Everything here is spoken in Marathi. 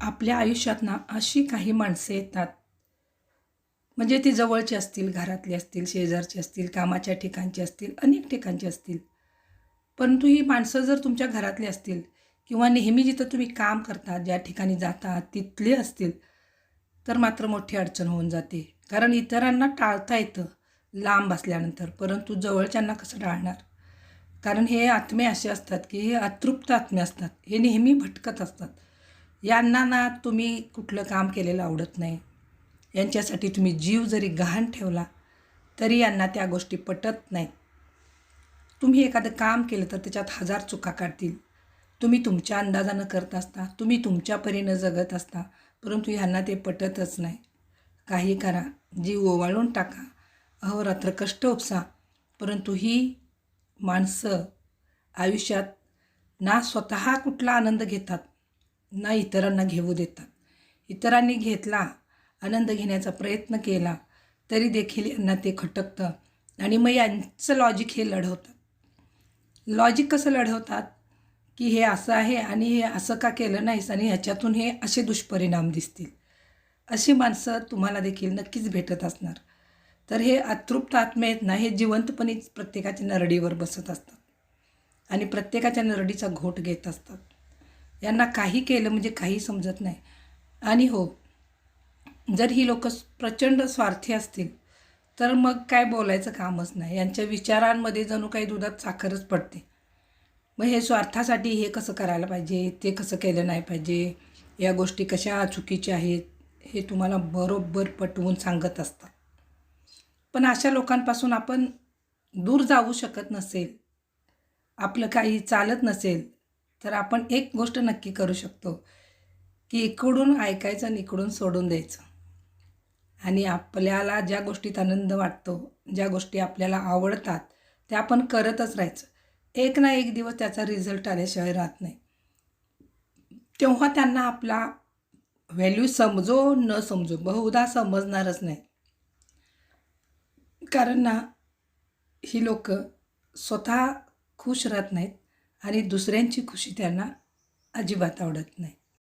आपल्या आयुष्यात ना अशी काही माणसं येतात. म्हणजे ती जवळची असतील घरातली असतील शेजारची असतील कामाच्या ठिकाणची असतील अनेक ठिकाणची असतील. परंतु ही माणसं जर तुमच्या घरातली असतील किंवा नेहमी जिथं तुम्ही काम करता ज्या ठिकाणी जाता तिथले असतील तर मात्र मोठी अडचण होऊन जाते. कारण इतरांना टाळता येतं लांब असल्यानंतर परंतु जवळच्यांना कसं टाळणार? कारण हे आत्मे असे असतात की हे अतृप्त आत्मे असतात. हे नेहमी भटकत असतात. यांना ना तुम्ही कुठलं काम केलेलं आवडत नाही. यांच्यासाठी तुम्ही जीव जरी गहाण ठेवला तरी यांना त्या गोष्टी पटत नाहीत. तुम्ही एखादं काम केलं तर त्याच्यात हजार चुका काढतील. तुम्ही तुमच्या अंदाजानं करत असता तुम्ही तुमच्या परीनं जगत असता परंतु ह्यांना ते पटतच नाही. काही करा जीव ओवाळून टाका. अहोरात्र कष्ट उपसा. परंतु ही माणसं आयुष्यात ना स्वतः कुठला आनंद घेतात ना इतरांना घेऊ देतात. इतरांनी घेतला आनंद घेण्याचा प्रयत्न केला तरी देखील यांना ते खटकतं आणि मग यांचं लॉजिक हे लढवतात लॉजिक कसं लढवतात? की हे असं आहे आणि हे असं का केलं नाहीस आणि ह्याच्यातून हे असे दुष्परिणाम दिसतील. अशी माणसं तुम्हाला देखील नक्कीच भेटत असणार. तर हे अतृप्त आत्मे आहेत ना हे जिवंतपणे प्रत्येकाच्या नरडीवर बसत असतात आणि प्रत्येकाच्या नरडीचा घोट घेत असतात. यांना काही केलं म्हणजे काही समजत नाही. आणि हो जर ही लोक प्रचंड स्वार्थी असतील तर मग काय बोलायचं कामच नाही. यांच्या विचारांमध्ये जणू काही दुधात साखरच पडते. मग हे स्वार्थासाठी हे कसं करायला पाहिजे? ते कसं केलं नाही पाहिजे? या गोष्टी कशा चुकीच्या आहेत? हे तुम्हाला बरोबर पटवून सांगत असतात. पण अशा लोकांपासून आपण दूर जाऊ शकत नसेल. आपलं काही चालत नसेल तर आपण एक गोष्ट नक्की करू शकतो की इकडून ऐकायचं आणि इकडून सोडून द्यायचं. आणि आपल्याला ज्या गोष्टीत आनंद वाटतो ज्या गोष्टी आपल्याला आवडतात त्या आपण करतच राहायचं. एक ना एक दिवस त्याचा रिझल्ट आल्याशिवाय राहत नाही. तेव्हा त्यांना आपला व्हॅल्यू समजो न समजो बहुधा समजणारच नाही. कारण ना ही लोक स्वतः खुश राहत नाहीत. आणि दुसऱ्यांची खुशी त्यांना अजिबात आवडत नाही.